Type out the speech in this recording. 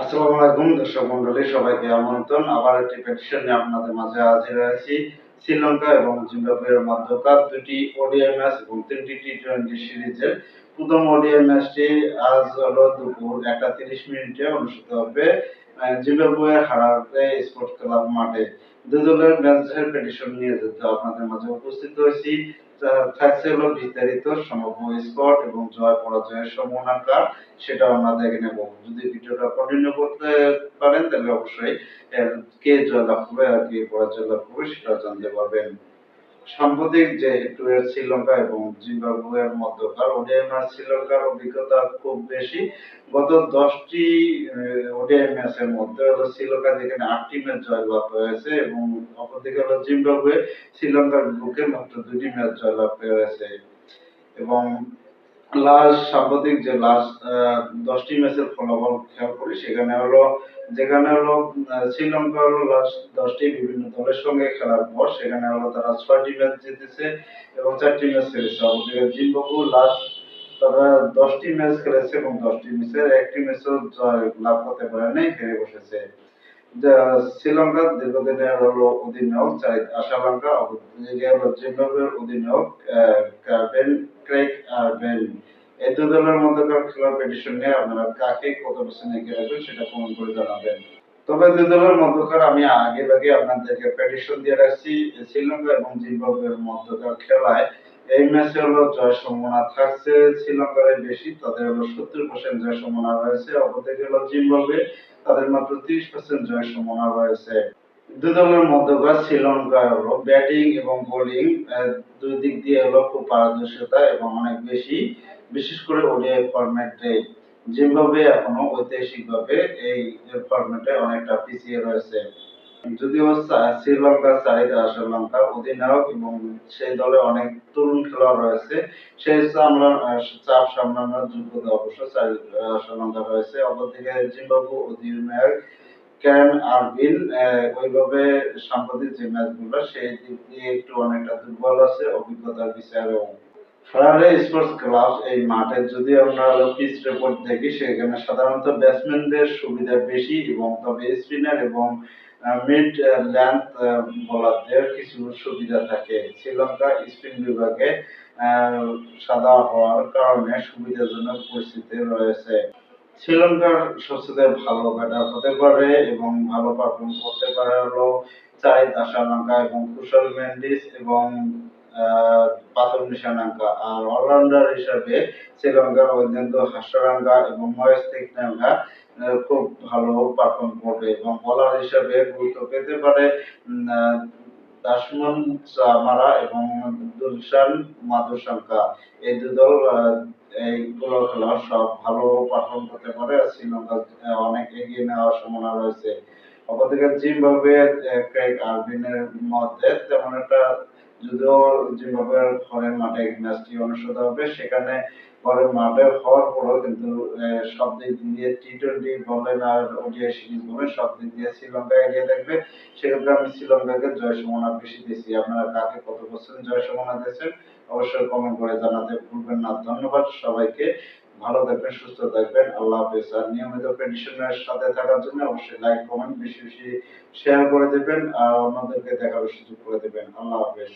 আসসালামু আলাইকুম, দর্শক মন্ডলী, সবাইকে আমন্ত্রণ। আবার একটি পেটিশন নিয়ে আপনাদের মাঝে হাজির হয়েছি। শ্রীলঙ্কা এবং জিম্বাবুয়ের মধ্যকার দুটি ওডিআই ম্যাচ এবং তিনটি টি টোয়েন্টি সিরিজের। প্রথম ওডিআই ম্যাচটি আজ হলো দুপুর একটা তিরিশ মিনিটে অনুষ্ঠিত হবে। জিম্বাবুয়ের হারারে স্পোর্টস ক্লাব মাঠে দলের ম্যাচের পেটিশন নিয়ে যেতে আপনাদের মাঝে উপস্থিত হয়েছি। থাকছে হলো বিস্তারিত সম্ভাব্য স্পট এবং জয় পরাজয়ের সম্ভাবনা সেটা আমরা দেখে নেব। যদি ভিডিওটা কন্টিনিউ করতে পারেন, তাহলে অবশ্যই কে জয় লাভ করবে আর কে পরাজয় লাভ করবে সেটা জানতে পারবেন। সাম্প্রতিক যে টুয়ের শ্রীলঙ্কা এবং জিম্বাবুয়ের মধ্যকার ওডিআই ম্যাচ শ্রীলঙ্কার অভিজ্ঞতা খুব বেশি। গত দশটি ওডিআই ম্যাচের মধ্যে হলো শ্রীলঙ্কা যেখানে আটটি ম্যাচ জয়লাভ হয়েছে এবং অপরদিকে হলো জিম্বাবুয়ে শ্রীলঙ্কার বুকে মাত্র দুটি ম্যাচ জয়লাভ হয়েছে। এবং লাস্ট সাম্প্রতিক যে লাস্ট দশটি ম্যাচের ফলাফল খেয়াল করি, সেখানে হলো, যেখানে হলো শ্রীলঙ্কা হলো লাস্ট দশটি বিভিন্ন দলের সঙ্গে খেলার পর, সেখানে হলো তারা ছয়টি ম্যাচ জিতেছে এবং চারটি ম্যাচ হেরেছে। অপরদিকে জিম্বাবু লাস্ট তারা দশটি ম্যাচ খেলেছে এবং দশটি ম্যাচের একটি ম্যাচও জয় লাভ করতে পারেনি, হেরে বসেছে। যা শ্রীলঙ্কার দীর্ঘদিনের হলো অধিনায়ক আশালঙ্কা হলো জিম্বাবুয়ের অধিনায়ক আহ, ক্রেক আর বেন এই দু দলের মধ্যকার খেলার পেটিশন নিয়ে আপনারা কাকে কত পার্সেন্ট এগিয়ে রাখবেন সেটা কমেন্ট করে জানাবেন। তবে দুই দলের মধ্যকার আমি আগে ভাগে আপনাদেরকে পেটিশন দিয়ে রাখছি শ্রীলঙ্কা এবং জিম্বাবুয়ের মধ্যকার খেলায় এই ম্যাচে হলো জয় সম্ভাবনা থাকছে শ্রীলঙ্কার বেশি, তাদের হলো সত্তর পার্সেন্ট জয় সম্ভাবনা রয়েছে অপরদিকে হলো জিম্বাবুয়ে, তাদের মাত্র তিরিশ পার্সেন্ট জয় সম্ভাবনা রয়েছে দুই দলের মধ্যকার শ্রীলঙ্কা হলো ব্যাটিং এবং বোলিং দুই দিক দিয়ে হলো খুব পারদর্শিতা এবং অনেক বেশি, বিশেষ করে ওডিআই ফরম্যাটে জিম্বাবুয়ে এখনও ঐতিহাসিকভাবে এই ফরম্যাটে অনেকটা পিছিয়ে রয়েছে। যদিও শ্রীলঙ্কার চাহিদা শ্রীলঙ্কার অধিনায়ক এবং সেই দলে অনেক তরুণ খেলোয়াড় রয়েছে। সেই চাপ সামলানোর যোগ্যতা অবশ্য শ্রীলঙ্কা রয়েছে। অপরদিকে জিম্বাবু অধিনায়ক ক্যান ওইভাবে সাম্প্রতিক যে ম্যাচগুলো, সেই দিক দিয়ে একটু অনেকটা দুর্বল আছে অভিজ্ঞতার বিচারেও ফেরারে স্পোর্টস ক্লাব এই মাঠে যদি আমরা পিচ দেখি, সেখানে সাধারণত ব্যাটসম্যানদের সুবিধা বেশি এবং তবে স্পিনার এবং মিড ল্যান্থ বোলারদের কিছু সুবিধা থাকে। শ্রীলঙ্কা স্পিন বিভাগে সাদা হওয়ার কারণে সুবিধাজনক পরিস্থিতি রয়েছে। শ্রীলঙ্কার সবচেয়ে ভালো ব্যাটার হতে পারে এবং ভালো পারফর্ম করতে পারে হলো চাইদ আশালঙ্কা এবং কুশল মেন্ডিস এবং পাতন নিশানাঙ্কা আর অলরাউন্ডার হিসাবে শ্রীলঙ্কার ঐদ্যন্ত হাসরাঙ্গা এবং মহেশ আহ, খুব ভালো পারফর্ম করবে এবং বলার হিসাবে গুরুত্ব পেতে পারে চামারা এবং দুলশান এই দু দল এইগুলো খেলোয়াড় সব ভালো পারফর্ম করতে পারে শ্রীলঙ্কা অনেক এগিয়ে নেওয়ার সম্ভাবনা রয়েছে। অপরদিকে জিম্বাবুয়ে আরবিনের মধ্যে তেমন একটা যদিও জিম্বাবুয়ের ঘরের মাঠে ম্যাচটি অনুষ্ঠিত হবে, সেখানে ঘরের মাঠে হওয়ার কিন্তু সব দিক দিয়ে টি টোয়েন্টি বলেন আর ওডিআই সিরিজ বলেন সব দিক দিয়ে শ্রীলঙ্কা এগিয়ে থাকবে। সেক্ষেত্রে আমি শ্রীলঙ্কাকে জয় সম্ভাবনা বেশি দিয়েছি। আপনারা কাকে কত পার্সেন্ট জয় সম্ভাবনা দিয়েছেন, অবশ্যই কমেন্ট করে জানাতে ভুলবেন না। ধন্যবাদ সবাইকে। ভালো থাকবেন, সুস্থ থাকবেন। আল্লাহ হাফেজ। আর নিয়মিত পেটিশনের সাথে থাকার জন্য অবশ্যই লাইক কমেন্ট বেশি বেশি শেয়ার করে দেবেন আর অন্যদেরকে দেখার সুযোগ করে দেবেন। আল্লাহ হাফেজ।